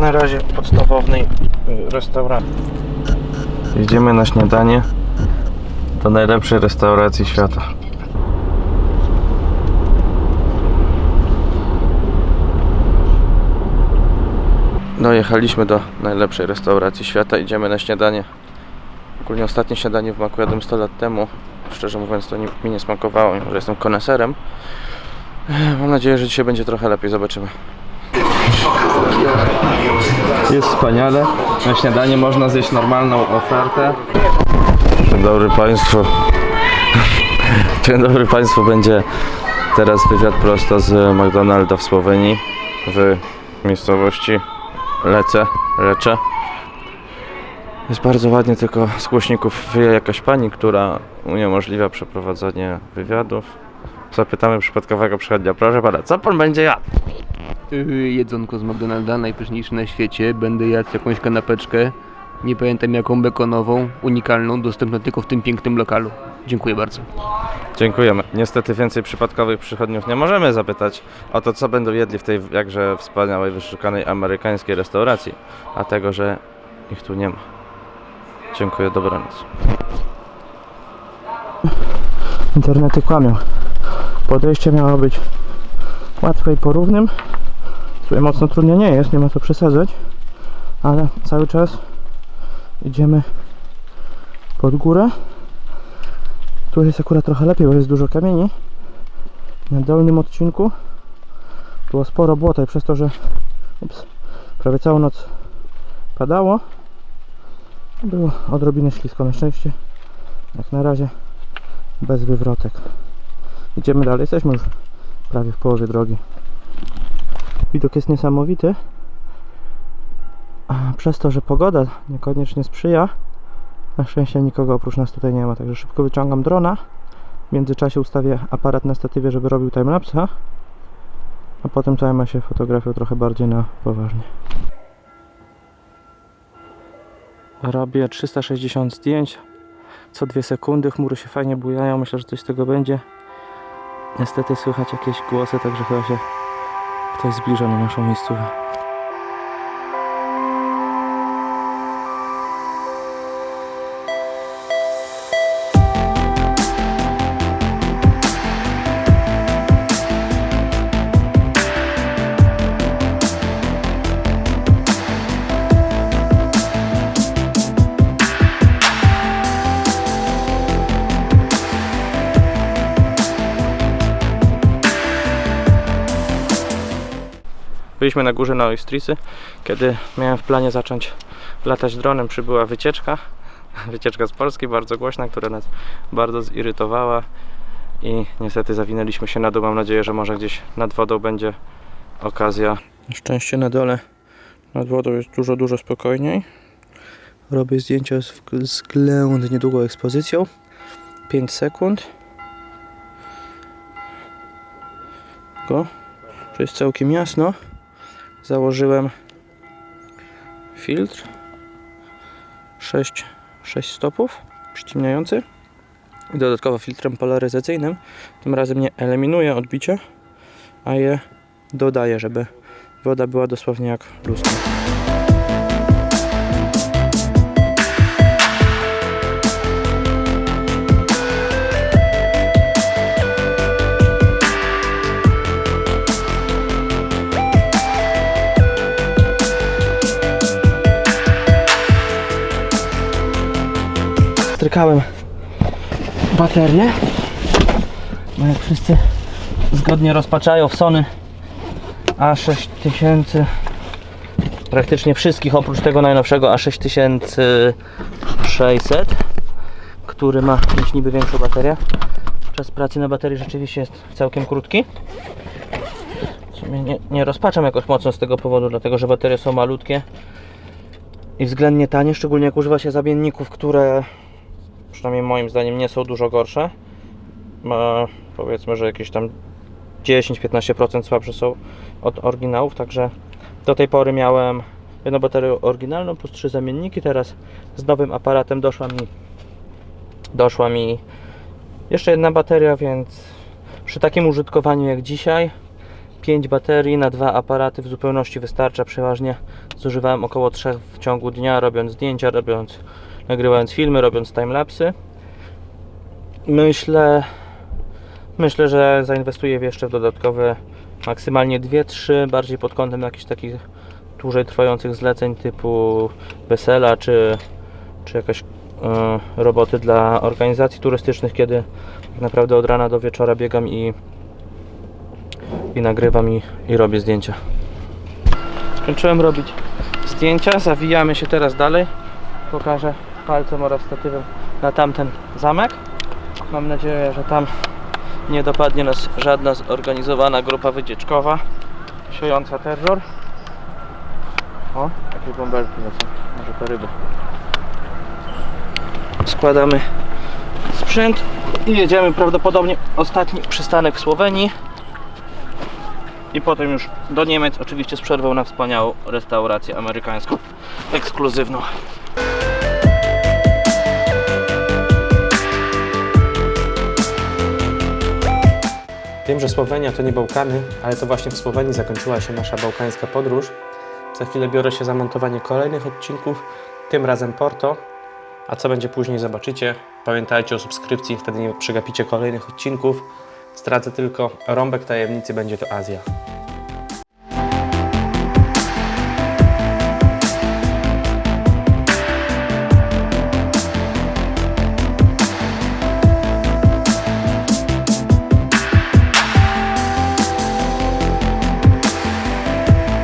na razie podstawownej y, restauracji. Idziemy na śniadanie do najlepszej restauracji świata. Dojechaliśmy do najlepszej restauracji świata. Idziemy na śniadanie. Ogólnie ostatnie śniadanie w Maku jadłem 100 lat temu. Szczerze mówiąc, to nie, mi nie smakowało, mimo że jestem koneserem. Mam nadzieję, że dzisiaj będzie trochę lepiej. Zobaczymy. Jest wspaniale. Na śniadanie można zjeść normalną ofertę. Dzień dobry Państwu. Dzień dobry Państwu. Będzie teraz wywiad prosto z McDonalda w Słowenii w miejscowości Lece, Lecze. Jest bardzo ładnie, tylko z głośników wyje jakaś pani, która uniemożliwia przeprowadzanie wywiadów. Zapytamy przypadkowego przychodnia, proszę pana, co pan będzie jadł? Yy, jedzonko z McDonalda, najpyszniejsze na świecie. Będę jadł jakąś kanapeczkę. Nie pamiętam jaką bekonową, unikalną, dostępną tylko w tym pięknym lokalu. Dziękuję bardzo. Dziękujemy. Niestety więcej przypadkowych przychodniów nie możemy zapytać o to, co będą jedli w tej jakże wspaniałej, wyszukanej amerykańskiej restauracji, a tego, że ich tu nie ma. Dziękuję, dobranoc. Internety kłamią. Podejście miało być łatwe i porównym. Sobie mocno trudnie nie jest, nie ma co przesadzać, ale cały czas idziemy pod górę. Tu jest akurat trochę lepiej, bo jest dużo kamieni. Na dolnym odcinku było sporo błota i przez to, że ups, prawie całą noc padało, było odrobinę ślisko. Na szczęście, jak na razie, bez wywrotek. Idziemy dalej, jesteśmy już prawie w połowie drogi. Widok jest niesamowity. Przez to, że pogoda niekoniecznie sprzyja, na szczęście nikogo oprócz nas tutaj nie ma, także szybko wyciągam drona. W międzyczasie ustawię aparat na statywie, żeby robił timelapsa, a potem zajmę się fotografią trochę bardziej na poważnie. Robię 360 zdjęć co dwie sekundy, chmury się fajnie bujają, myślę, że coś z tego będzie. Niestety słychać jakieś głosy, także chyba się ktoś zbliża na naszą miejscówę. Byliśmy na górze na Oistrisy, kiedy miałem w planie zacząć latać dronem, przybyła wycieczka. Wycieczka z Polski, bardzo głośna, która nas bardzo zirytowała i niestety zawinęliśmy się na dół. Mam nadzieję, że może gdzieś nad wodą będzie okazja. Na szczęście na dole nad wodą jest dużo, dużo spokojniej. Robię zdjęcia z względnie długą ekspozycją. 5 sekund. Go. To jest całkiem jasno założyłem filtr. 6, 6 stopów przyciemniający. I dodatkowo filtrem polaryzacyjnym. Tym razem nie eliminuję odbicia a je dodaję żeby woda była dosłownie jak lustro strykałem baterię. No jak wszyscy zgodnie rozpaczają w Sony A6000 praktycznie wszystkich oprócz tego najnowszego A6600 który ma mieć niby większą baterię. Czas pracy na baterii rzeczywiście jest całkiem krótki. Nie, nie rozpaczam jakoś mocno z tego powodu, dlatego że baterie są malutkie i względnie tanie, szczególnie jak używa się zamienników, które przynajmniej moim zdaniem nie są dużo gorsze. Ma, powiedzmy, że jakieś tam 10-15% słabsze są od oryginałów, także do tej pory miałem jedną baterię oryginalną plus trzy zamienniki, teraz z nowym aparatem doszła mi doszła mi jeszcze jedna bateria, więc przy takim użytkowaniu jak dzisiaj 5 baterii na dwa aparaty w zupełności wystarcza. Przeważnie zużywałem około 3 w ciągu dnia, robiąc zdjęcia, robiąc, nagrywając filmy, robiąc timelapsy. Myślę, myślę, że zainwestuję jeszcze w dodatkowe maksymalnie 2-3, bardziej pod kątem jakichś takich dłużej trwających zleceń typu wesela czy, czy jakaś e, roboty dla organizacji turystycznych, kiedy naprawdę od rana do wieczora biegam i, i nagrywam i, i robię zdjęcia. Skończyłem robić zdjęcia, zawijamy się teraz dalej. Pokażę palcem oraz statywem na tamten zamek. Mam nadzieję, że tam nie dopadnie nas żadna zorganizowana grupa wycieczkowa siejąca terror. O, jakieś bąbelki lecą. Może to ryby. Składamy sprzęt i jedziemy prawdopodobnie ostatni przystanek w Słowenii. I potem już do Niemiec, oczywiście z przerwą na wspaniałą restaurację amerykańską, ekskluzywną. Wiem, że Słowenia to nie Bałkany, ale to właśnie w Słowenii zakończyła się nasza bałkańska podróż. Za chwilę biorę się za montowanie kolejnych odcinków, tym razem Porto. A co będzie później zobaczycie. Pamiętajcie o subskrypcji, wtedy nie przegapicie kolejnych odcinków. Zdradzę tylko, rąbek tajemnicy będzie to Azja.